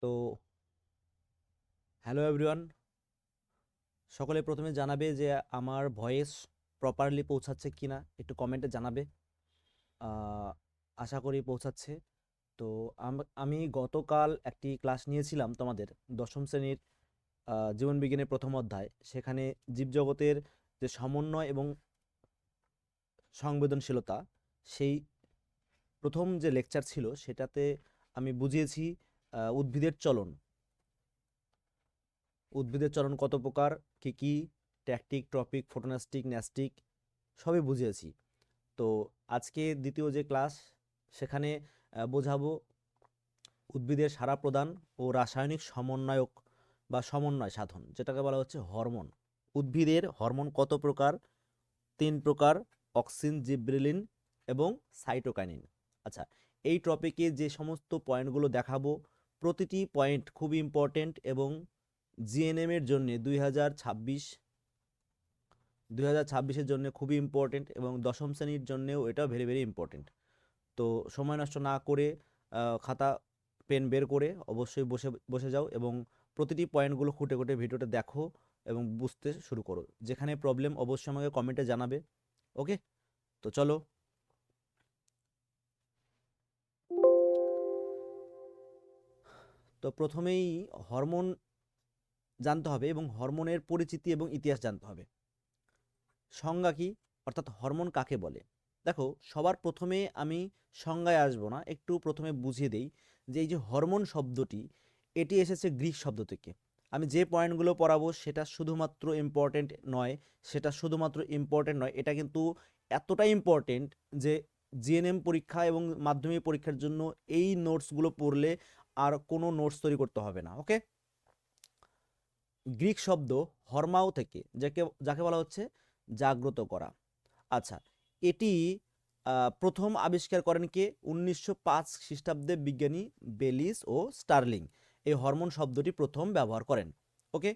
তো hello everyone. সকলে প্রথমে জানাবে যে আমার ভয়েস প্রপারলি পৌঁছাচ্ছে কি না একটু কমেন্টে জানাবে। আশা করি পৌঁছাচ্ছে। তো আম- গতকাল একটি ক্লাস নিয়েছিলাম তোমাদের দশম শ্রেণির জীবনবিজ্ঞানের প্রথম অধ্যায়। সেখানে জীবজগতের যে সমন্বয় এবং সংবেদনশীলতা, সেই প্রথম যে লেকচার ছিল সেটাতে আমি বুঝিয়েছি উদ্ভিদের চলন। উদ্ভিদের চলন কত প্রকার, কি কি, ট্যাকটিক, ট্রপিক, ফোটোনাস্টিক, ন্যাস্টিক, সবই বুঝিয়েছি। তো আজকে দ্বিতীয় যে ক্লাস, সেখানে বোঝাবো উদ্ভিদের সারা প্রদান ও রাসায়নিক সমন্বয়ক বা সমন্বয় সাধন, যেটাকে বলা হচ্ছে হরমোন। উদ্ভিদের হরমোন কত প্রকার? তিন প্রকার, অক্সিন, জিব্রেলিন এবং সাইটোকাইনিন। আচ্ছা এই টপিকে যে সমস্ত পয়েন্টগুলো দেখাবো প্রতিটি পয়েন্ট খুব ইম্পর্টেন্ট এবং জিএনএম এর জন্য দুই হাজার ছাব্বিশ, দুই হাজার ছাব্বিশের জন্য খুবই ইম্পর্টেন্ট এবং দশম শ্রেণির জন্যেও এটা ভেরি ভেরি ইম্পর্টেন্ট তো সময় নষ্ট না করে খাতা পেন বের করে অবশ্যই বসে বসে যাও এবং প্রতিটি পয়েন্টগুলো খুঁটে খুঁটে ভিডিওটা দেখো এবং বুঝতে শুরু করো। যেখানে প্রবলেম অবশ্যই আমাকে কমেন্টে জানাবে ওকে তো চলো তো প্রথমেই হরমোন জানতে হবে এবং হরমোনের পরিচিতি এবং ইতিহাস জানতে হবে। সংজ্ঞা কি? অর্থাৎ হরমোন কাকে বলে? দেখো, সবার প্রথমে আমি সংজ্ঞায় আসব না, একটু প্রথমে বুঝিয়ে দেই যে এই যে হরমোন শব্দটি, এটি এসেছে গ্রিক শব্দ থেকে। আমি যে পয়েন্টগুলো পড়াবো সেটা শুধুমাত্র ইম্পর্টেন্ট নয়, সেটা শুধুমাত্র ইম্পর্টেন্ট নয়, এটা কিন্তু এতটাই ইম্পর্টেন্ট যে জিএনএম পরীক্ষা এবং মাধ্যমিক পরীক্ষার জন্য এই নোটসগুলো পড়লে আর কোনো নোটস তৈরি করতে হবে না ওকে গ্রিক শব্দ হরমাও থেকে, যাকে যাকে বলা হচ্ছে জাগ্রত করা। আচ্ছা এটি প্রথম আবিষ্কার করেন কে? উনিশশো পাঁচ খ্রিস্টাব্দে বিজ্ঞানী বেলিস ও স্টার্লিং। এই হরমোন শব্দটি প্রথম ব্যবহার করেন ওকে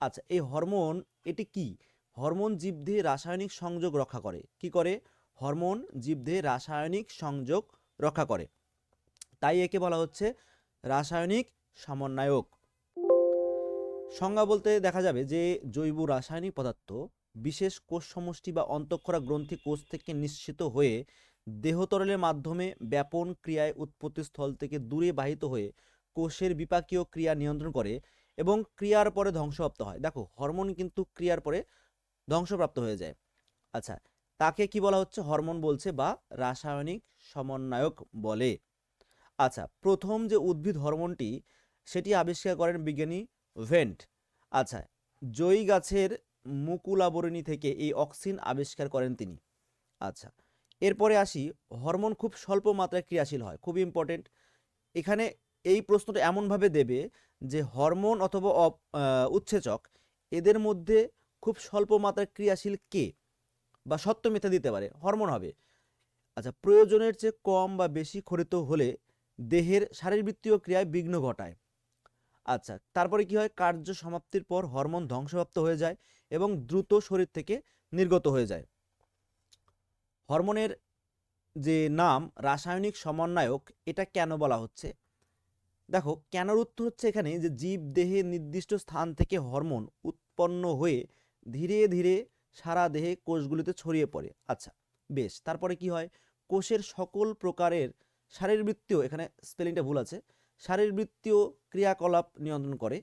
আচ্ছা এই হরমোন, এটি কি? হরমোন জীবদেহে রাসায়নিক সংযোগ রক্ষা করে। কি করে? হরমোন জীবদেহে রাসায়নিক সংযোগ রক্ষা করে। তাই একে বলা হচ্ছে রাসায়নিক সমন্বয়ক। সংজ্ঞা বলতে দেখা যাবে যে, জৈব রাসায়নিক পদার্থ বিশেষ কোষ সমষ্টি বা অন্তঃক্ষরা গ্রন্থি কোষ থেকে নিশ্চিত হয়ে দেহতরলের মাধ্যমে ব্যাপন ক্রিয়ায় উৎপত্তি স্থল থেকে দূরে বাহিত হয়ে কোষের বিপাকীয় ক্রিয়া নিয়ন্ত্রণ করে এবং ক্রিয়ার পরে ধ্বংসপ্রাপ্ত হয়। দেখো, হরমোন কিন্তু ক্রিয়ার পরে ধ্বংসপ্রাপ্ত হয়ে যায়। আচ্ছা তাকে কি বলা হচ্ছে? হরমোন বলছে বা রাসায়নিক সমন্বয়ক বলে। আচ্ছা প্রথম যে উদ্ভিদ হরমোনটি সেটি আবিষ্কার করেন বিজ্ঞানী ভেন্ট। আচ্ছা জয়ী গাছের মুকুলাবরণী থেকে এই অক্সিন আবিষ্কার করেন তিনি। আচ্ছা এরপরে আসি, হরমোন খুব স্বল্প মাত্রায় ক্রিয়াশীল হয়, খুব ইম্পর্টেন্ট এখানে এই প্রশ্নটা এমনভাবে দেবে যে হরমোন অথবা উৎসেচক এদের মধ্যে খুব স্বল্প মাত্রায় ক্রিয়াশীল কে? বা সত্য মিথ্যা দিতে পারে, হরমোন হবে। আচ্ছা প্রয়োজনের চেয়ে কম বা বেশি খরিত হলে দেহের শারীরবৃত্তীয় ক্রিয়ায় বিঘ্ন ঘটায়। আচ্ছা তারপরে কি হয়? কার্য সমাপ্তির পর হরমোন ধ্বংসপ্রাপ্ত হয়ে যায় এবং দ্রুত শরীর থেকে নির্গত হয়ে যায়। হরমোনের যে নাম রাসায়নিক সমন্বয়ক, এটা কেন বলা হচ্ছে? দেখো, কেনর উত্তর হচ্ছে এখানে যে জীব দেহে নির্দিষ্ট স্থান থেকে হরমোন উৎপন্ন হয়ে ধীরে ধীরে সারা দেহে কোষগুলিতে ছড়িয়ে পড়ে। আচ্ছা বেশ, তারপরে কি হয়? কোষের সকল প্রকারের শারীরবৃত্তীয়, এখানে স্পেলিংটা ভুল আছে, শারীরবৃত্তীয় ক্রিয়াকলাপ নিয়ন্ত্রণ করে।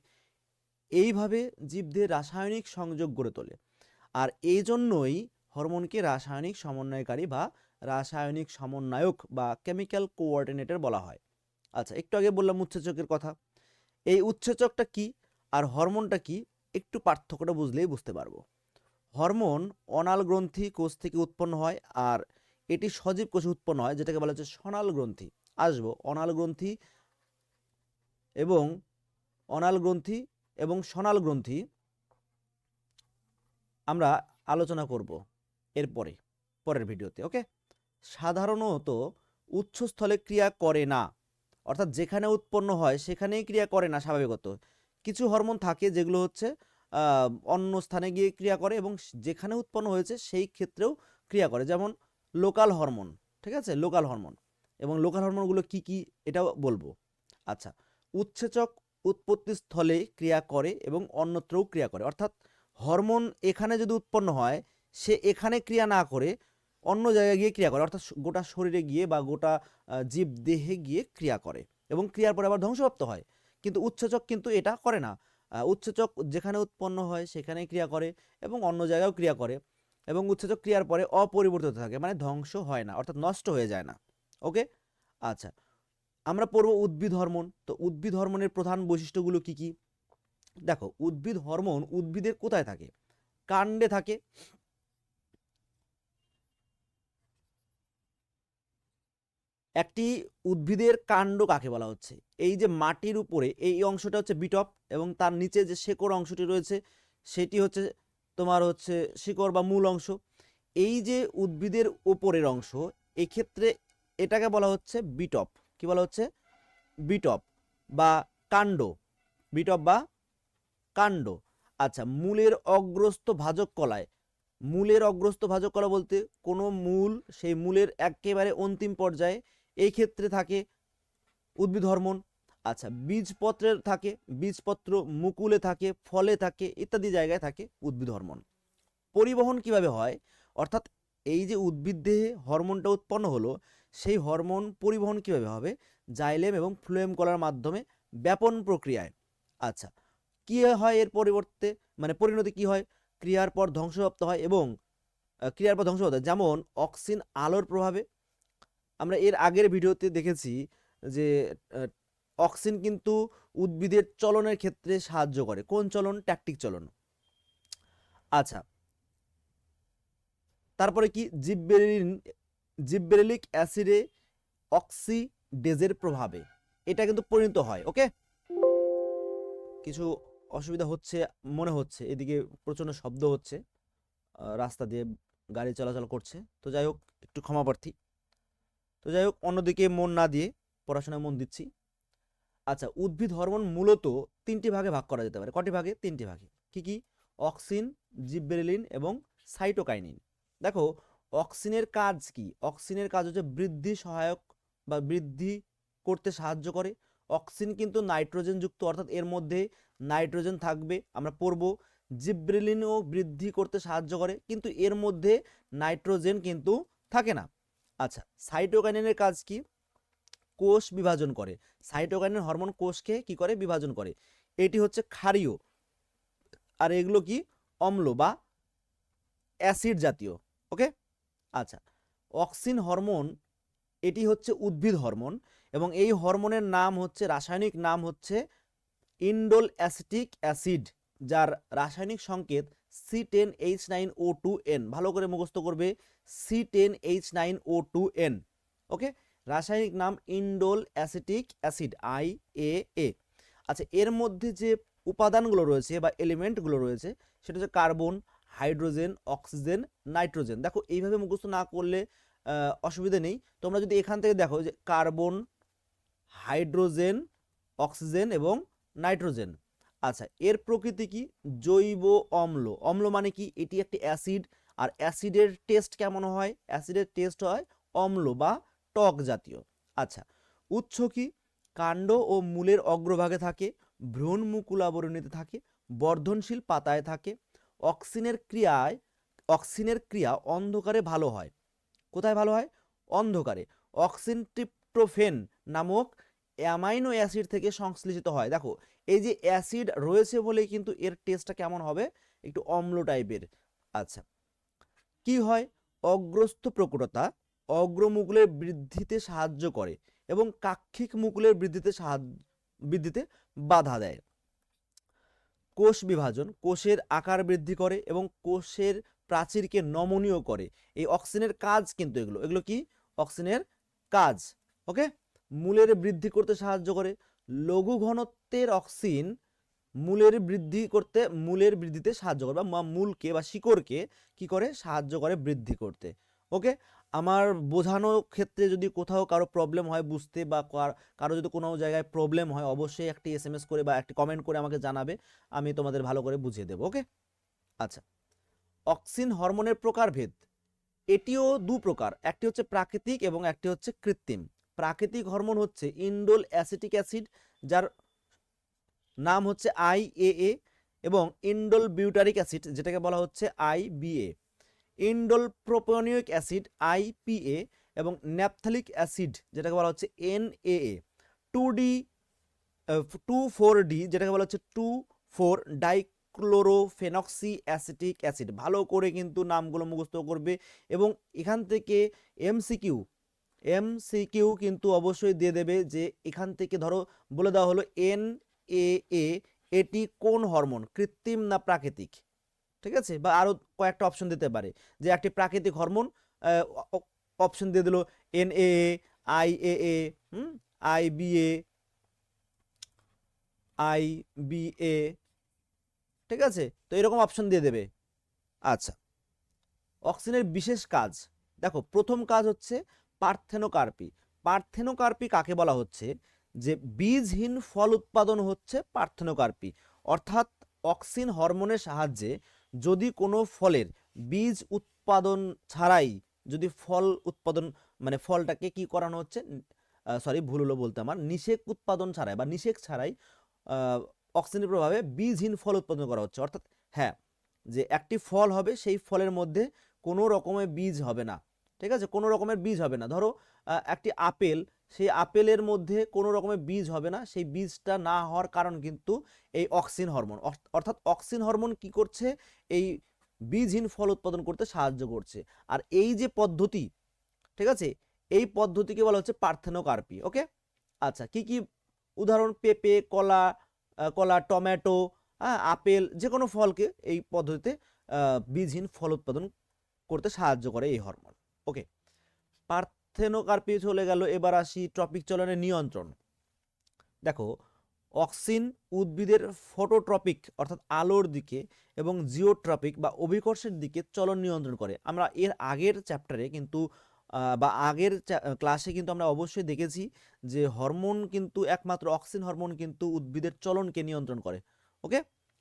এইভাবে জীবদের রাসায়নিক সংযোগ গড়ে তোলে। আর এই জন্যই হরমোনকে রাসায়নিক সমন্বয়কারী বা রাসায়নিক সমন্বয়ক বা কেমিক্যাল কোঅর্ডিনেটর বলা হয়। আচ্ছা একটু আগে বললাম উৎসেচকের কথা। এই উৎসেচকটা কি আর হরমোনটা কি একটু পার্থক্যটা বুঝলেই বুঝতে পারব। হরমোন অনাল গ্রন্থি কোষ থেকে উৎপন্ন হয় আর এটি সজীব কোষে উৎপন্ন হয়, যেটাকে বলা হচ্ছে সনাল গ্রন্থি। আসব, অনাল গ্রন্থি এবং অনাল গ্রন্থি এবং সনাল গ্রন্থি আমরা আলোচনা করব এরপরে পরের ভিডিওতে, ওকে? সাধারণত উচ্চস্থলে ক্রিয়া করে না, অর্থাৎ যেখানে উৎপন্ন হয় সেখানেই ক্রিয়া করে না স্বাভাবিকত। কিছু হরমোন থাকে যেগুলো হচ্ছে অন্য স্থানে গিয়ে ক্রিয়া করে এবং যেখানে উৎপন্ন হয়েছে সেই ক্ষেত্রেও ক্রিয়া করে। যেমন লোকাল হরমোন ঠিক আছে? লোকাল হরমোন এবং লোকাল হরমোনগুলো কি কি? এটাও বলব। আচ্ছা উৎসেচক উৎপত্তি স্থলে ক্রিয়া করে এবং অন্যত্রও ক্রিয়া করে। অর্থাৎ হরমোন এখানে যদি উৎপন্ন হয় সে এখানে ক্রিয়া না করে অন্য জায়গায় গিয়ে ক্রিয়া করে। অর্থাৎ গোটা শরীরে গিয়ে বা গোটা জীব দেহে গিয়ে ক্রিয়া করে এবং ক্রিয়ার পরে আবার ধ্বংসপ্রাপ্ত হয়। কিন্তু উচ্চচক কিন্তু এটা করে না। আহ, উচ্চচক যেখানে উৎপন্ন হয় সেখানে ক্রিয়া করে এবং অন্য জায়গায়ও ক্রিয়া করে। এবং উচ্চচক ক্রিয়ার পরে অপরিবর্তিত থাকে মানে ধ্বংস হয় না, অর্থাৎ নষ্ট হয়ে যায় না। ওকে? আচ্ছা আমরা পড়ব উদ্ভিদ হরমোন। তো উদ্ভিদ হরমোনের প্রধান বৈশিষ্ট্যগুলো কি কি? দেখো, উদ্ভিদ হরমোন উদ্ভিদের কোথায় থাকে? কাণ্ডে থাকে। একটি উদ্ভিদের কাণ্ড কাকে বলা হচ্ছে? এই যে মাটির উপরে, এই অংশটা হচ্ছে বিটপ এবং তার নিচে যে শেকড় অংশটি রয়েছে, সেটি হচ্ছে তোমার হচ্ছে শিকড় বা মূল অংশ। এই যে উদ্ভিদের উপরের অংশ, এক্ষেত্রে এটাকে বলা হচ্ছে বিটপ। কি বলা হচ্ছে? বিটপ বা কাণ্ড। বিটপ বা কাণ্ড। আচ্ছা মূলের অগ্রস্ত ভাজক কলায়, মূলের অগ্রস্ত ভাজক কলা বলতে কোনো মূল, সেই মূলের একেবারে অন্তিম পর্যায়ে এই ক্ষেত্রে থাকে উদ্ভিদ হরমোন। আচ্ছা বীজপত্রের থাকে, বীজপত্র মুকুলে থাকে, ফলে থাকে, ইত্যাদি জায়গায় থাকে উদ্ভিদ হরমোন। পরিবহন কীভাবে হয়? অর্থাৎ এই যে উদ্ভিদ দেহে হরমোনটা উৎপন্ন হলো, সেই হরমোন পরিবহন কীভাবে হবে? জাইলেম এবং ফ্লোয়েম কলার মাধ্যমে ব্যাপন প্রক্রিয়ায়। আচ্ছা কি হয় এর পরিবর্তে? মানে পরিণতি কি হয়? ক্রিয়ার পর ধ্বংসপ্রাপ্ত হয় এবং ক্রিয়ার পর ধ্বংসপ্রাপ্ত হয়। যেমন, অক্সিন আলোর প্রভাবে। আমরা এর আগের ভিডিওতে দেখেছি যে অক্সিন কিন্তু উদ্ভিদের চলনের ক্ষেত্রে সাহায্য করে। কোন চলন? ট্যাকটিক চলন। আচ্ছা। তারপরে কি? জিব্বেরিন, জিব্বেরেলিক অ্যাসিডে অক্সিডেজের প্রভাবে। এটা কিন্তু পরিণত হয়, ওকে? কিছু অসুবিধা হচ্ছে, মনে হচ্ছে। এদিকে প্রচণ্ড শব্দ হচ্ছে। রাস্তা দিয়ে গাড়ি চলাচল করছে। তো যাই হোক, একটু ক্ষমা তো যাই হোক, অন্যদিকে মন না দিয়ে পড়াশোনায় মন দিচ্ছি। আচ্ছা উদ্ভিদ হরমোন মূলত তিনটি ভাগে ভাগ করা যেতে পারে। কটি ভাগে? তিনটি ভাগে। কি কি? অক্সিন, জিব্বেরেলিন এবং সাইটোকাইনিন। দেখো, অক্সিনের কাজ কি? অক্সিনের কাজ হচ্ছে বৃদ্ধি সহায়ক বা বৃদ্ধি করতে সাহায্য করে। অক্সিন কিন্তু নাইট্রোজেন যুক্ত অর্থাৎ এর মধ্যে নাইট্রোজেন থাকবে, আমরা পড়ব। জিব্রেলিনও বৃদ্ধি করতে সাহায্য করে, কিন্তু এর মধ্যে নাইট্রোজেন কিন্তু থাকে না। আচ্ছা সাইটোকাইনিনের কাজ কি? কোষ বিভাজন করে। সাইটোকাইনিন হরমোন কোষকে কি করে? বিভাজন করে। এটি হচ্ছে ক্ষারীয়। আর এগুলো কি? অম্ল বা অ্যাসিড জাতীয়। ওকে আচ্ছা। অক্সিন হরমোন এটি হচ্ছে উদ্ভিদ হরমোন এবং এই হরমোনের নাম হচ্ছে, রাসায়নিক নাম হচ্ছে ইন্ডোল অ্যাসিটিক অ্যাসিড যার রাসায়নিক সংকেত C ten H nine O two N ভালো করে মুখস্থ করবে। C ten H nine O two N okay রাসায়নিক নাম indole acetic acid, I A A. আচ্ছা এর মধ্যে যে উপাদানগুলো রয়েছে বা এলিমেন্টগুলো রয়েছে, সেটা হচ্ছে কার্বন, হাইড্রোজেন, অক্সিজেন, নাইট্রোজেন। দেখো, এইভাবে মুখস্থ না করলে অসুবিধা নেই। তোমরা যদি এখান থেকে দেখো যে কার্বন, হাইড্রোজেন, অক্সিজেন এবং নাইট্রোজেন। আচ্ছা এর প্রকৃতি কি? জৈব অম্ল। অম্ল মানে কি? এটি একটি অ্যাসিড। আর অ্যাসিডের টেস্ট কেমন হয়? অ্যাসিডের টেস্ট হয় অম্ল বা টক জাতীয়। আচ্ছা উৎস কি? কাণ্ড ও মূলের অগ্রভাগে থাকে, ভ্রূণ মুকুলাবরণীতে থাকে, বর্ধনশীল পাতায় থাকে, অক্সিনের ক্রিয়ায়, অক্সিনের ক্রিয়া অন্ধকারে ভালো হয়। কোথায় ভালো হয়? অন্ধকারে। অক্সিন ট্রিপ্টোফেন নামক অ্যামাইনো অ্যাসিড থেকে সংশ্লেষিত হয়। দেখো, এই যে অ্যাসিড রয়েছে বলেই কিন্তু এর টেস্টটা কেমন হবে? একটু অম্ল টাইপের আচ্ছা কি হয়? অগ্রস্থ প্রকটতা অগ্রমুকুলের বৃদ্ধিতে সাহায্য করে এবং কাক্ষিক মুকুলের বৃদ্ধিতে সাহায্য, বৃদ্ধিতে বাধা দেয়। কোষ বিভাজন, কোষের আকার বৃদ্ধি করে এবং কোষের প্রাচীরকে নমনীয় করে। এই অক্সিনের কাজ কিন্তু এগুলো। এগুলো কি? অক্সিনের কাজ। ওকে? মূলের বৃদ্ধি করতে সাহায্য করে। লঘু ঘনত্বের অক্সিজেন মূলের বৃদ্ধি করতে, মূলের বৃদ্ধিতে সাহায্য করে বা মূলকে বা শিকড়কে কি করে? সাহায্য করে বৃদ্ধি করতে। ওকে? আমার বোঝানোর ক্ষেত্রে যদি কোথাও কারও প্রবলেম হয় বুঝতে বা কার- যদি কোনো জায়গায় প্রবলেম হয়, অবশ্যই একটি এস করে বা একটি কমেন্ট করে আমাকে জানাবে, আমি তোমাদের ভালো করে বুঝিয়ে দেবো, ওকে? আচ্ছা। অক্সিন হরমোনের প্রকারভেদ। এটিও দু প্রকার, একটি হচ্ছে প্রাকৃতিক এবং একটি হচ্ছে কৃত্রিম। প্রাকৃতিক হরমোন হচ্ছে ইন্ডোল অ্যাসিটিক অ্যাসিড যার নাম হচ্ছে আইএএ এবং ইন্ডোল বিউটারিক অ্যাসিড যেটাকে বলা হচ্ছে I IBA indole propionic acid IPA এবং ন্যাপথালিক অ্যাসিড, যেটাকে বলা হচ্ছে NAA two D two four D যেটাকে বলা হচ্ছে two four dichlorophenoxy acetic acid ভালো করে কিন্তু নামগুলো মুখস্থ করবে এবং এখান থেকে এমসিকিউ এমসিকিউ কিন্তু অবশ্যই দিয়ে দেবে যে এখান থেকে ধরো বলে দেওয়া হলো এন এ এ, এটি কোন হরমোন? কৃত্রিম না প্রাকৃতিক? ঠিক আছে? বা আরও কয়েকটা অপশন দিতে পারে। যে একটি প্রাকৃতিক হরমোন অপশন দিয়ে দিল N A I A A I B A I B A ঠিক আছে? তো এরকম অপশন দিয়ে দেবে। আচ্ছা। অক্সিজেনের বিশেষ কাজ। দেখো, প্রথম কাজ হচ্ছে পার্থেনোকার্পি। পার্থেনোকার্পি কাকে বলা হচ্ছে? যে বীজহীন ফল উৎপাদন হচ্ছে পার্থেনোকার্পি। অর্থাৎ অক্সিন হরমোনের সাহায্যে যদি কোনো ফলের বীজ উৎপাদন ছাড়াই যদি ফল উৎপাদন মানে ফলটাকে কি করানো হচ্ছে? সরি ভুল হলো বলতে আমার। নিষেক উৎপাদন ছাড়াই বা নিষেক ছাড়াই অক্সিজেনের প্রভাবে বীজহীন ফল উৎপাদন করা হচ্ছে। অর্থাৎ হ্যাঁ যে একটি ফল হবে, সেই ফলের মধ্যে কোনো রকমের বীজ হবে না। ঠিক আছে? কোনো রকমের বীজ হবে না। ধরো একটি আপেল সেই আপেলের মধ্যে কোনো রকমের বীজ হবে না। সেই বীজটা না হওয়ার কারণ কিন্তু এই অক্সিন হরমোন। অর্থ- অর্থাৎ অক্সিন হরমোন কি করছে? এই বীজহীন ফল উৎপাদন করতে সাহায্য করছে। আর এই যে পদ্ধতি, ঠিক আছে? এই পদ্ধতিকে বলা হচ্ছে পার্থেনোকার্পি, ওকে? আচ্ছা কি কি উদাহরণ? পেঁপে, কলা কলা, টমেটো হ্যাঁ আপেল যে কোনো ফলকে এই পদ্ধতিতে বীজহীন ফল উৎপাদন করতে সাহায্য করে এই হরমোন, ওকে? পার্থেনোকার্পি চলে গেল। এবার আসি ট্রপিক চলনের নিয়ন্ত্রণ। দেখো, অক্সিন উদ্ভিদের ফটোট্রপিক, অর্থাৎ আলোর দিকে এবং জিওট্রপিক বা অভিকর্ষের দিকে চলন নিয়ন্ত্রণ করে। আমরা এর আগের চ্যাপ্টারে কিন্তু বা আগের ক্লাসে কিন্তু আমরা অবশ্যই দেখেছি যে হরমোন কিন্তু একমাত্র অক্সিন হরমোন কিন্তু উদ্ভিদের চলনকে নিয়ন্ত্রণ করে। ওকে?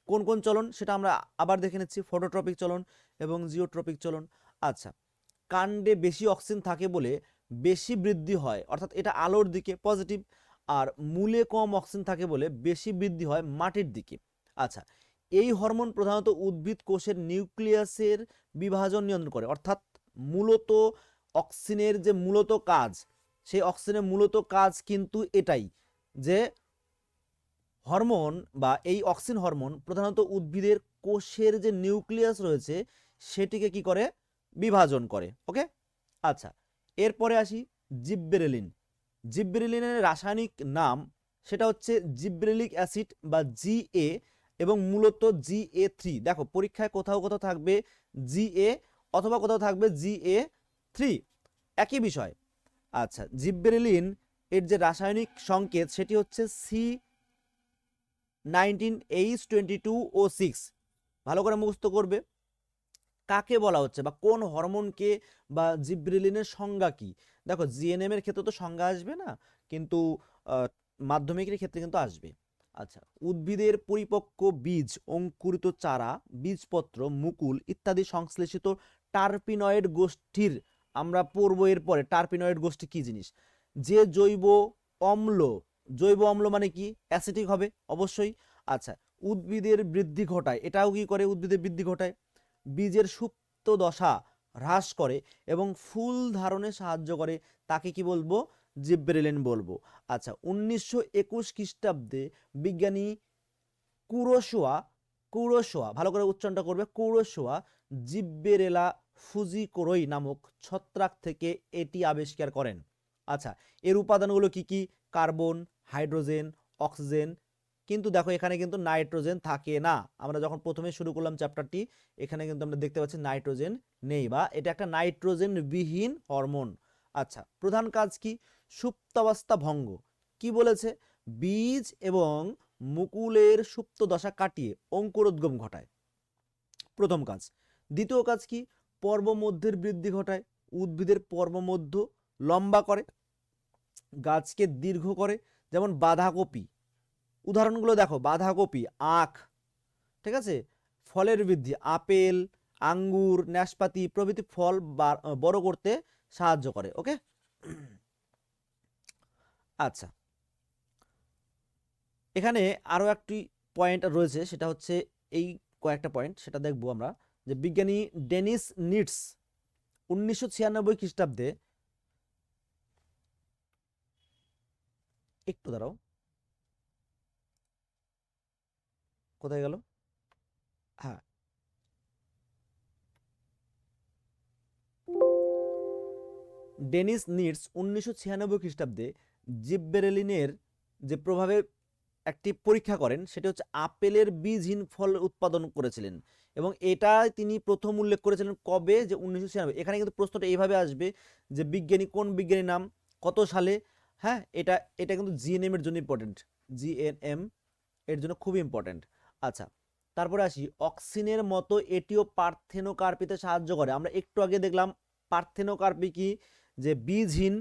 কোন কোন চলন? সেটা আমরা আবার দেখে নিচ্ছি। ফটোট্রপিক চলন এবং জিওট্রপিক চলন। আচ্ছা কাণ্ডে বেশি অক্সিজেন থাকে বলে বেশি বৃদ্ধি হয়, অর্থাৎ এটা আলোর দিকে পজিটিভ আর মূলে কম অক্সিজেন থাকে বলে বেশি বৃদ্ধি হয় মাটির দিকে। আচ্ছা এই হরমোন প্রধানত উদ্ভিদ কোষের নিউক্লিয়াসের বিভাজন নিয়ন্ত্রণ করে, অর্থাৎ মূলত অক্সিজেনের যে মূলত কাজ, সেই অক্সিজেনের মূলত কাজ কিন্তু এটাই যে হরমোন বা এই অক্সিন হরমোন প্রধানত উদ্ভিদের কোষের যে নিউক্লিয়াস রয়েছে, সেটিকে কি করে? বিভাজন করে ওকে আচ্ছা এরপরে আসি জিব্বেরেলিন জিব্বেরেলিনের রাসায়নিক নাম সেটা হচ্ছে জিব্রেলিক অ্যাসিড বা জিএ এবং মূলত জিএ থ্রি। দেখো, পরীক্ষায় কোথাও কোথাও থাকবে জিএ অথবা কোথাও থাকবে জিএ থ্রি। একই বিষয়। আচ্ছা জিব্বেরেলিন এর যে রাসায়নিক সংকেত সেটি হচ্ছে C nineteen H twenty two O six. ভালো করে মুখস্থ করবে। কাকে বলা হচ্ছে বা কোন হরমোনকে বা জিব্রিলিনের সংজ্ঞা কি? দেখো জিএনএম এর ক্ষেত্রে তো সংজ্ঞা আসবে না, কিন্তু মাধ্যমিকের ক্ষেত্রে কিন্তু আসবে। আচ্ছা উদ্ভিদের পরিপক্ক বীজ, অঙ্কুরিত চারা, বীজপত্র, মুকুল ইত্যাদি সংশ্লেষিত টার্পিনয়েড গোষ্ঠীর, আমরা পড়ব এর পরে টার্পিনয়েড গোষ্ঠী কি জিনিস? যে জৈব অম্ল জৈব অম্ল মানে কি? অ্যাসিটিক হবে, অবশ্যই। আচ্ছা উদ্ভিদের বৃদ্ধি ঘটায়, এটাও কি করে উদ্ভিদের বৃদ্ধি ঘটায়? বীজের সুপ্ত দশা হ্রাস করে এবং ফুল ধারণে সাহায্য করে। তাকে কি বলব? জিব্রেলিন বলব। আচ্ছা উনিশশো একুশ খ্রিস্টাব্দে বিজ্ঞানী কুরোশোয়া কুরোশোয়া, ভালো করে উচ্চারণটা করবে, কুরোশোয়া জিব্বেরেলা ফুজিকোরই নামক ছত্রাক থেকে এটি আবিষ্কার করেন। আচ্ছা এর উপাদানগুলো কি কি? কার্বন, হাইড্রোজেন, অক্সিজেন কিন্তু দেখো এখানে কিন্তু নাইট্রোজেন থাকে না। আমরা যখন প্রথমে শুরু করলাম চ্যাপ্টারটি এখানে কিন্তু আমরা দেখতে পাচ্ছি নাইট্রোজেন নেই বা এটা একটা নাইট্রোজেন বিহীন হরমোন। আচ্ছা প্রধান কাজ কি? সুপ্তাবস্থা ভঙ্গ। কি বলেছে? বীজ এবং মুকুলের সুপ্ত দশা কাটিয়ে অঙ্কুরোদ্গম ঘটায়। প্রথম কাজ। দ্বিতীয় কাজ কি? পর্বমধ্যের বৃদ্ধি ঘটায়, উদ্ভিদের পর্বমধ্য লম্বা করে, গাছকে দীর্ঘ করে, যেমন বাঁধাকপি। উদাহরণগুলো দেখো, বাঁধাকপি, আখ, ঠিক আছে? ফলের বৃদ্ধি, আপেল, আঙ্গুর, নাশপাতি প্রভৃতি ফল বড় করতে সাহায্য করে, ওকে? আচ্ছা। এখানে আরও একটি পয়েন্ট রয়েছে, সেটা হচ্ছে এই কয়েকটা পয়েন্ট, সেটা দেখব আমরা, যে বিজ্ঞানী ডেনিস নিটস উনিশশো ছিয়ানব্বই খ্রিস্টাব্দে, একটু দাঁড়াও কোথায় গেল? হ্যাঁ ডেনিস নিটস উনিশশো ছিয়ানব্বই খ্রিস্টাব্দে জিব্বেরেলিনের যে প্রভাবে একটি পরীক্ষা করেন সেটা হচ্ছে আপেলের বীজহীন ফল উৎপাদন করেছিলেন। এবং এটা তিনি প্রথম উল্লেখ করেছিলেন কবে? যে উনিশশো ছিয়ানব্বই। এখানে কিন্তু প্রশ্নটা এইভাবে আসবে যে বিজ্ঞানী কোন বিজ্ঞানীর নাম কত সালে? হ্যাঁ এটা এটা কিন্তু জিএনএম এর জন্য ইম্পর্টেন্ট জিএনএম এর জন্য খুবই ইম্পর্টেন্ট আচ্ছা তারপরে আসি। অক্সিনের মতো এটিও পার্থেনোকার্পিতে সাহায্য করে। আমরা একটু আগে দেখলাম পার্থেনোকার্পি কি? যে বীজহীন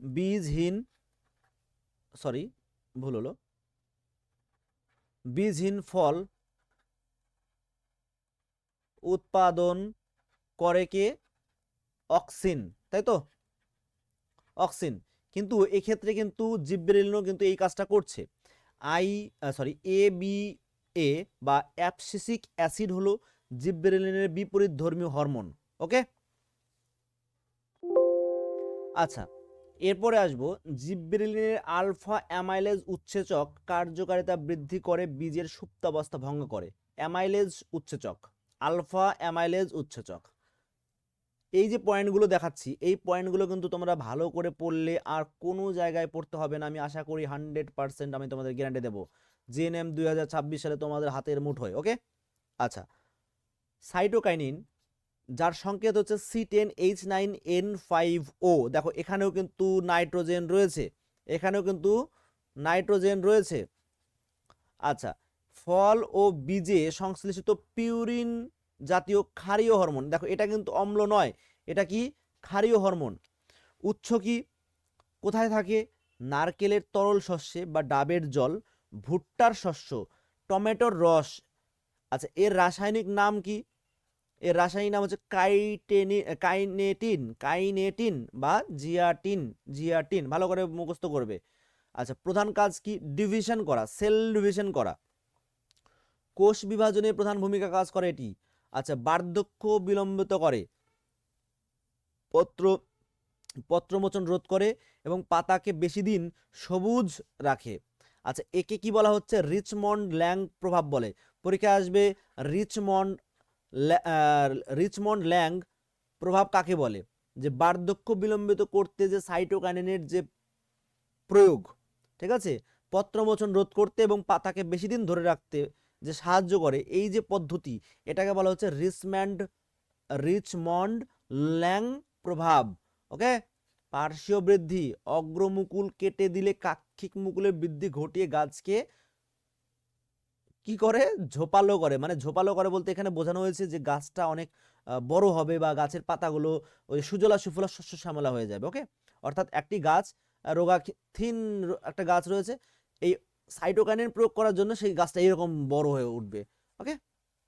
বীজহীন, সরি, ভুল হলো। বীজহীন ফল উৎপাদন করে কে? অক্সিন, তাই তো? অক্সিন। কিন্তু এক্ষেত্রে কিন্তু জিব্রেলিনও কিন্তু এই কাজটা করছে। I sorry, A, B A বা অ্যাপসিসিক অ্যাসিড হলো জিব্রেলিনের বিপরীত ধর্মীয় হরমোন ওকে আচ্ছা এরপরে আসব জিব্রেলিনের আলফা অ্যামাইলেজ উৎসেচক কার্যকারিতা বৃদ্ধি করে বীজের সুপ্তাবস্থা ভঙ্গ করে। অ্যামাইলেজ উৎসেচক আলফা অ্যামাইলেজ উৎসেচক। এই যে পয়েন্টগুলো দেখাচ্ছি, এই পয়েন্টগুলো কিন্তু তোমরা ভালো করে পড়লে আর কোনো জায়গায় পড়তে হবে না, আমি আশা করি হান্ড্রেড পার্সেন্ট আমি তোমাদের গ্যারান্টি দেবো। জিএনএম দুই হাজার ছাব্বিশ সালে তোমাদের হাতের মুঠোয় ওকে আচ্ছা সাইটোকাইনিন যার সংকেত হচ্ছে C ten H nine N five O দেখো, এখানেও কিন্তু নাইট্রোজেন রয়েছে, এখানেও কিন্তু নাইট্রোজেন রয়েছে। আচ্ছা ফল ও বীজে সংশ্লেষিত পিউরিন জাতীয় ক্ষারীয় হরমোন, দেখো, এটা কিন্তু অম্ল নয়, এটা কি? ক্ষারীয় হরমোন। উৎস কি? কোথায় থাকে? নারকেলের তরল শস্যে বা ডাবের জল ভুট্টার শস্য, টমেটোর রস। আচ্ছা এর রাসায়নিক নাম কি? এর রাসায়নিক নাম হচ্ছে কাইটেনি, কাইনেটিন কাইনেটিন বা জিয়াটিন জিয়াটিন, ভালো করে মুখস্থ করবে। আচ্ছা প্রধান কাজ কি? ডিভিশন করা, সেল ডিভিশন করা। কোষ বিভাজনে প্রধান ভূমিকা কাজ করে এটি। আচ্ছা বার্ধক্য বিলম্বিত করে। পত্র, পত্রমোচন রোধ করে এবং পাতাকে বেশি দিন সবুজ রাখে। আচ্ছা একে কি বলা হচ্ছে? রিচমন্ড ল্যাং প্রভাব বলে। পরীক্ষায় আসবে রিচমন্ড রিচমন্ড ল্যাং প্রভাব কাকে বলে? যে বার্ধক্য বিলম্বিত করতে যে সাইটোকাইনিনের যে প্রয়োগ, ঠিক আছে? পত্রমোচন রোধ করতে এবং পাতাকে বেশি দিন ধরে রাখতে যে সাহায্য করে, এই যে পদ্ধতি, এটাকে বলা হচ্ছে রিচম্যান্ড, রিচমন্ড ল্যাং প্রভাব। ওকে? পার্শ্বীয় বৃদ্ধি অগ্রমুকুল কেটে দিলে কাক্ষিক মুকুলের বৃদ্ধি ঘটিয়ে গাছকে কি করে? ঝোপালো করে। মানে ঝোপালো করে বলতে এখানে বোঝানো হয়েছে যে গাছটা অনেক বড় হবে বা গাছের পাতাগুলো ওই সুজলা সুফলা শস্য শ্যামলা হয়ে যাবে, ওকে? অর্থাৎ একটি গাছ রোগা থিন একটা গাছ রয়েছে, এই সাইটোকাইনিন প্রয়োগ করার জন্য সেই গাছটা এরকম বড় হয়ে উঠবে, ওকে?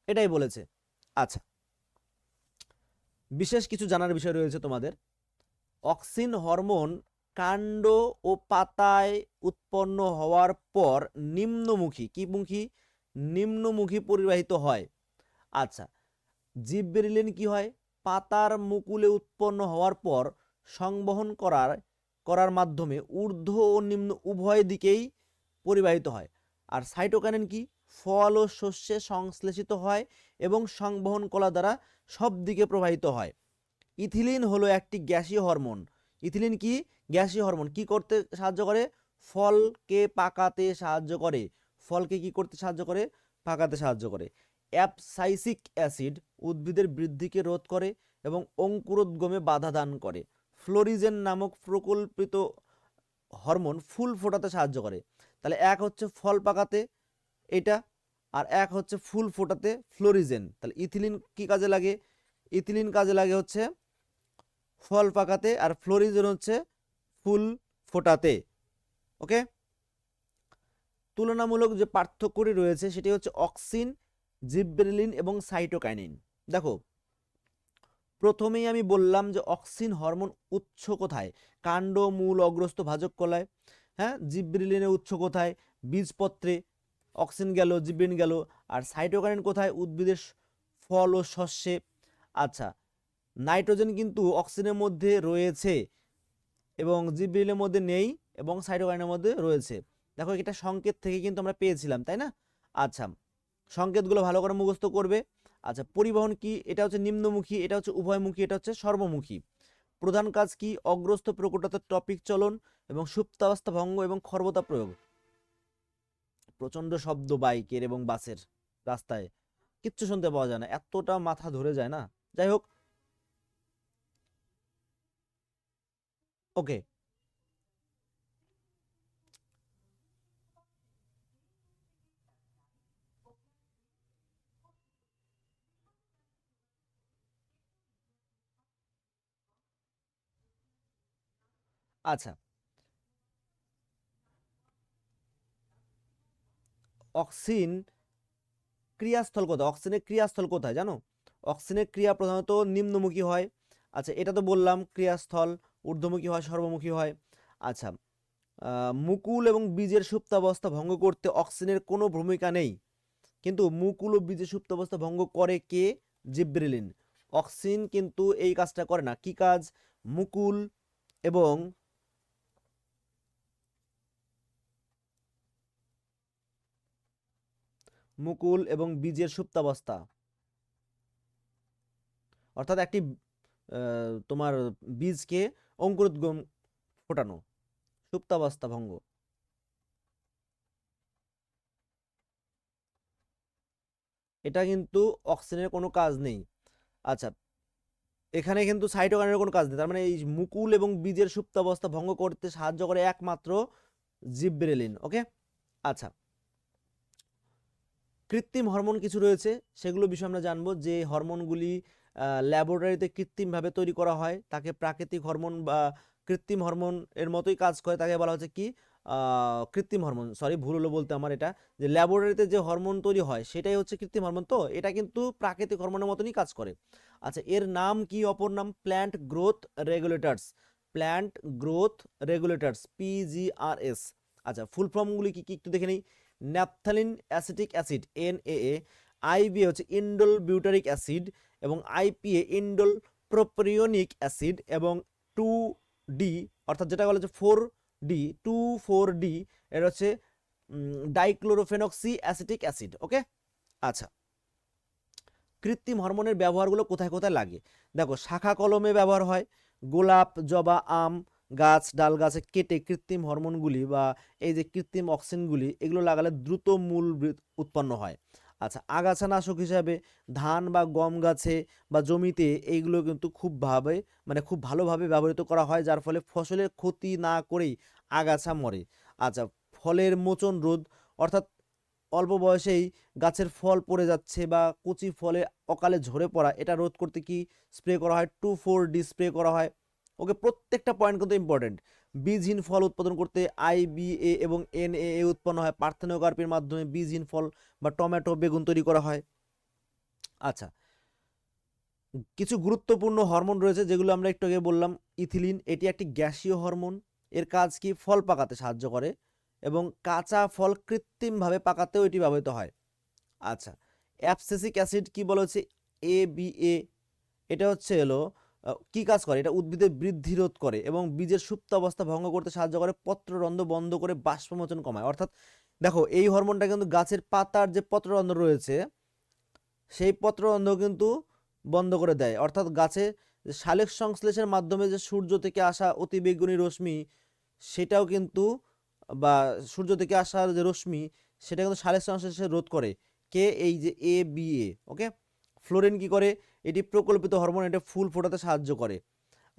এটাই বলেছে। আচ্ছা। বিশেষ কিছু জানার বিষয় রয়েছে তোমাদের। অক্সিন হরমোন কাণ্ড ও পাতায় উৎপন্ন হওয়ার পর নিম্নমুখী, কি মুখী? নিম্নমুখী পরিবাহিত হয়। আচ্ছা জিব্বেরিলিন কি হয়? পাতার মুকুলে উৎপন্ন হওয়ার পর সংবহন করার করার মাধ্যমে ঊর্ধ্ব ও নিম্ন উভয় দিকেই পরিবাহিত হয়। আর সাইটোকাইনিন কি? ফল ও শস্যে সংশ্লেষিত হয় এবং সংবহন কলা দ্বারা সব দিকে প্রবাহিত হয়। ইথিলিন হলো একটি গ্যাসীয় হরমোন। ইথিলিন কি? গ্যাসীয় হরমোন। কি করতে সাহায্য করে? ফলকে পাকাতে সাহায্য করে। ফলকে কি করতে সাহায্য করে? পাকাতে সাহায্য করে। অ্যাপসাইসিক অ্যাসিড উদ্ভিদের বৃদ্ধিকে রোধ করে এবং অঙ্কুরোদ্গমে বাধা দান করে। ফ্লোরিজেন নামক প্রকল্পিত হরমোন ফুল ফোটাতে সাহায্য করে। তাহলে এক হচ্ছে ফল পাকাতে এটা, আর এক হচ্ছে ফুল ফোটাতে ফ্লোরিজেন। তাহলে ইথিলিন কি কাজে লাগে? ইথিলিন কাজে লাগে হচ্ছে ফল পাকাতে আর ফ্লোরিজন হচ্ছে ফুল ফোটাতে, ওকে? তুলনামূলক যে পার্থক্যটি রয়েছে সেটি হচ্ছে অক্সিন, জিব্রেলিন এবং সাইটোকাইনিন। দেখো, প্রথমেই আমি বললাম যে অক্সিন হরমোন উৎস কোথায়? কাণ্ড, মূল অগ্রস্ত ভাজক কলায়। হ্যাঁ জিব্রিলিনের উৎস কোথায়? বীজপত্রে। অক্সিন গেল জিব্রিন গেল, আর সাইটোকাইনিন কোথায়? উদ্ভিদের ফল ও শস্যে। আচ্ছা নাইট্রোজেন কিন্তু অক্সিজেনের মধ্যে রয়েছে এবং জিব্রিলের মধ্যে নেই এবং সাইটোকাইনের মধ্যে রয়েছে। দেখো, এটা সংকেত থেকে কিন্তু আমরা পেয়েছিলাম, তাই না? আচ্ছা সংকেতগুলো ভালো করে মুখস্থ করবে। আচ্ছা পরিবহন কি? এটা হচ্ছে নিম্নমুখী, এটা হচ্ছে উভয়মুখী, এটা হচ্ছে সর্বমুখী। প্রধান কাজ কি? অগ্রস্ত প্রকটতার টপিক চলন এবং সুপ্তাবস্থা ভঙ্গ এবং খর্বতা প্রয়োগ। প্রচণ্ড শব্দ বাইকের এবং বাসের রাস্তায়। কিচ্ছু শুনতে পাওয়া যায় না, এতটা মাথা ধরে যায় না। যাই হোক ওকে। আচ্ছা। অক্সিন ক্রিয়াস্থল কোথায়? অক্সিজেনের ক্রিয়াস্থল কোথায় জানো? অক্সিজেনের ক্রিয়া প্রধানত নিম্নমুখী হয়। আচ্ছা এটা তো বললাম, ক্রিয়াস্থল ঊর্ধ্বমুখী হয়, সর্বমুখী হয়। আচ্ছা মুকুল এবং বীজের সুপ্তাবস্থা ভঙ্গ করতে অক্সিজেনের কোনো ভূমিকা নেই। কিন্তু মুকুল ও বীজের সুপ্তাবস্থা ভঙ্গ করে কে? জিব্রেলিন। অক্সিজেন কিন্তু এই কাজটা করে না। কি কাজ? মুকুল এবং মুকুল এবং বীজের সুপ্তাবস্থা। অর্থাৎ একটি তোমার বীজকে অঙ্কুরোদ্গম ফোটানো। সুপ্তাবস্থা ভঙ্গ। এটা কিন্তু অক্সিজেনের কোনো কাজ নেই। আচ্ছা এখানে কিন্তু সাইটোকাইনের কোনো কাজ নেই। তার মানে এই মুকুল এবং বীজের সুপ্তাবস্থা ভঙ্গ করতে সাহায্য করে একমাত্র জিব্রেলিন ওকে? আচ্ছা কৃত্রিম হরমোন কিছু রয়েছে। সেগুলো বিষয়ে আমরা জানব যে হরমোনগুলি ল্যাবরেটরিতে কৃত্রিমভাবে তৈরি করা হয়। তাকে প্রাকৃতিক হরমোন বা কৃত্রিম হরমোন এর মতোই কাজ করে। তাকে বলা হচ্ছে কি? কৃত্রিম হরমোন সরি ভুল হলো বলতে আমার এটা। যে ল্যাবরেটরিতে যে হরমোন তৈরি হয়, সেটাই হচ্ছে কৃত্রিম হরমোন তো এটা কিন্তু প্রাকৃতিক হরমোনের মতনই কাজ করে। আচ্ছা এর নাম কি? অপর নাম plant growth regulators plant growth regulators PGRS আচ্ছা ফুল ফর্মগুলি কি কি একটু দেখে নিই? Naphthalene acetic acid N NAA IB হচ্ছে ইন্ডোল বিউটারিক অ্যাসিড এবং আইপিএ ইন্ডোল প্রোপিওনিক অ্যাসিড এবং টু ডি অর্থাৎ যেটা বলা হচ্ছে four D two four D এটা হচ্ছে ডাইক্লোরোফেনক্সি অ্যাসিটিক অ্যাসিড ওকে আচ্ছা। কৃত্রিম হরমোনের ব্যবহারগুলো কোথায় কোথায় লাগে? দেখো, শাখা কলমে ব্যবহার হয়, গোলাপ, জবা, আম, গাছ, ডাল গাছে কেটে কৃত্রিম হরমোনগুলি বা এই যে কৃত্রিম অক্সিজেনগুলি, এগুলো লাগালে দ্রুত মূল উৎপন্ন হয়। আচ্ছা আগাছা নাশক হিসাবে ধান বা গম গাছে বা জমিতে এইগুলো কিন্তু খুব ভাবে মানে খুব ভালোভাবে ব্যবহৃত করা হয়, যার ফলে ফসলের ক্ষতি না করেই আগাছা মরে। আচ্ছা ফলের মোচন রোধ অর্থাৎ অল্প বয়সেই গাছের ফল পড়ে যাচ্ছে বা কচি ফলে অকালে ঝরে পড়া, এটা রোধ করতে কি স্প্রে করা হয়? টু ফোর ডি স্প্রে করা হয়। ওকে, প্রত্যেকটা পয়েন্ট কিন্তু ইম্পর্টেন্ট বীজহীন ফল উৎপাদন করতে আইবিএ এবং এনএএ উৎপন্ন হয়। পার্থেনোকার্পের মাধ্যমে বীজহীন ফল বা টমেটো, বেগুন তৈরি করা হয়। আচ্ছা কিছু গুরুত্বপূর্ণ হরমোন রয়েছে যেগুলো আমরা একটু আগে বললাম, ইথিলিন। এটি একটি গ্যাসীয় হরমোন। এর কাজ কি? ফল পাকাতে সাহায্য করে এবং কাঁচা ফল কৃত্রিমভাবে পাকাতেও এটি ব্যবহৃত হয়। আচ্ছা অ্যাপসেসিক অ্যাসিড কি বলা হচ্ছে? A B A. এটা হচ্ছে হলো কি কাজ করে? এটা উদ্ভিদের বৃদ্ধি রোধ করে এবং বীজের সুপ্ত অবস্থা ভঙ্গ করতে সাহায্য করে, পত্ররন্ধ্র বন্ধ করে বাষ্পমোচন কমায়। অর্থাৎ দেখো, এই হরমোনটা কিন্তু গাছের পাতার যে পত্ররন্ধ্র রয়েছে, সেই পত্ররন্ধ্র কিন্তু বন্ধ করে দেয়। অর্থাৎ গাছে শালেক সংশ্লেষের মাধ্যমে যে সূর্য থেকে আসা অতিবেগুনি রশ্মি, সেটাও কিন্তু, বা সূর্য থেকে আসা যে রশ্মি, সেটা কিন্তু শালেক সংশ্লেষে রোধ করে। কে? এই যে এ বি এ ওকে ফ্লোরিন কি করে? এটি প্রকল্পিত হরমোন এটা ফুল ফোটাতে সাহায্য করে।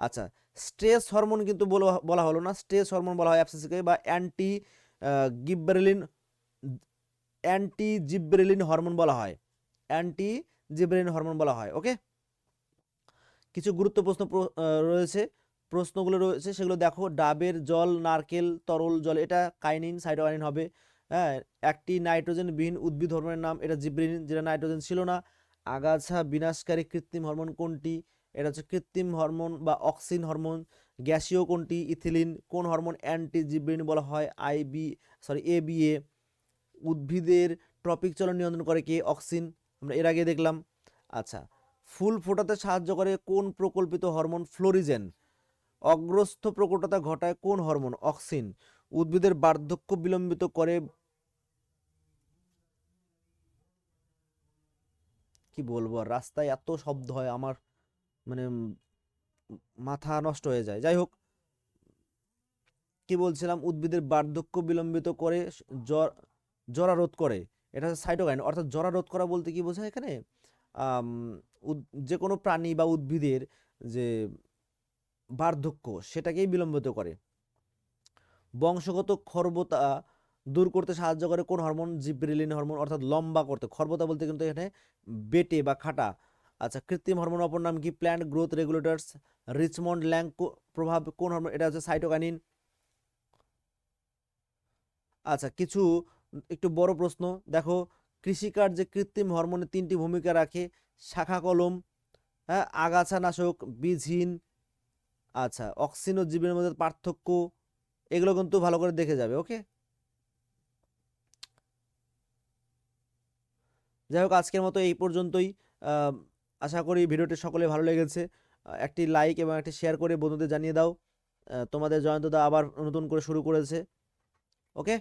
আচ্ছা স্ট্রেস হরমোন কিন্তু বলা হলো না। স্ট্রেস হরমোন বলা হয় অ্যাবসেসিকে বা anti gibberellin, anti gibberellin hormone বলা হয়। অ্যান্টি জিব্রেলিন হরমোন বলা হয়, ওকে? কিছু গুরুত্ব প্রশ্ন রয়েছে। প্রশ্নগুলো রয়েছে, সেগুলো দেখো। ডাবের জল, নারকেল, তরল জল, এটা কাইনিন, সাইটোকাইনিন হবে। হ্যাঁ একটি নাইট্রোজেন বিহীন উদ্ভিদ হরমোনের নাম, এটা জিব্রেলিন, যেটা নাইট্রোজেন ছিল না। আগাছা বিনাশকারী কৃত্রিম হরমোন কোনটি? এটা হচ্ছে কৃত্রিম হরমোন বা অক্সিন হরমোন। গ্যাসীয় কোনটি? ইথিলিন। কোন হরমোন অ্যান্টি জিব্রেন বলা হয়? IB sorry, A B A. উদ্ভিদের ট্রপিক চলন নিয়ন্ত্রণ করে কে? অক্সিন। আমরা এর আগে দেখলাম। আচ্ছা ফুল ফোটাতে সাহায্য করে কোন প্রকল্পিত হরমোন ফ্লোরিজেন? অগ্রস্থ প্রকটতা ঘটায় কোন হরমোন? অক্সিন। উদ্ভিদের বার্ধক্য বিলম্বিত করে কি বলব আর, রাস্তায় এত শব্দ হয় আমার মানে মাথা নষ্ট হয়ে যায়। যাই হোক, কি বলছিলাম? উদ্ভিদের বার্ধক্য বিলম্বিত করে জ্বর জরা রোধ করে। এটা হচ্ছে সাইটোকাইন অর্থাৎ জরা রোধ করা বলতে কি বোঝায় এখানে? যে কোনো প্রাণী বা উদ্ভিদের যে বার্ধক্য, সেটাকেই বিলম্বিত করে। বংশগত খর্বতা দূর করতে সাহায্য করে কোন হরমোন, জিব্রেলিন হরমোন অর্থাৎ লম্বা করতে। খর্বতা বলতে কিন্তু এখানে বেটে বা খাটা। আচ্ছা কৃত্রিম হরমোন অপর নাম কি? Plant growth regulators Richmond Lang প্রভাব কোন হরমোন? এটা হচ্ছে সাইটোকানিন আচ্ছা কিছু একটু বড় প্রশ্ন। দেখো কৃষিকার যে কৃত্রিম হরমোনে তিনটি ভূমিকা রাখে, শাখা কলম হ্যাঁ আগাছা নাশক, বীজহীন আচ্ছা অক্সিন ও জীবের মধ্যে পার্থক্য, এগুলো কিন্তু ভালো করে দেখে যাবে ওকে যাই হোক, আজকের মতো এই পর্যন্তই। আশা করি ভিডিওটি সকলে ভালো লেগেছে। একটি লাইক এবং একটি শেয়ার করে বন্ধুদের জানিয়ে দাও। তোমাদের জয়ন্তদা আবার নতুন করে শুরু করেছে। ওকে?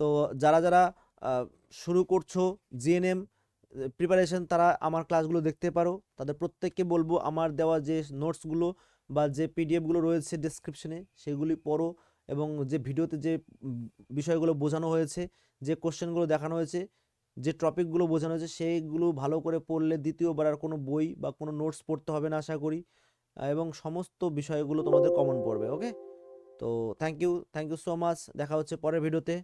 তো যারা যারা শুরু করছ জিএনএম প্রিপারেশন তারা আমার ক্লাসগুলো দেখতে পারো। তাদের প্রত্যেককে বলব আমার দেওয়া যে নোটসগুলো বা যে পিডিএফগুলো রয়েছে ডেসক্রিপশনে সেগুলি পড়ো এবং যে ভিডিওতে যে বিষয়গুলো বোঝানো হয়েছে, যে কোশ্চেনগুলো দেখানো হয়েছে যে টপিকগুলো বোঝানো হয়েছে সেইগুলো ভালো করে পড়লে দ্বিতীয়বার আর কোনো বই বা কোনো নোটস পড়তে হবে না আশা করি। এবং সমস্ত বিষয়গুলো তোমাদের কমন পড়বে ওকে তো thank you thank you so much দেখা হচ্ছে পরের ভিডিওতে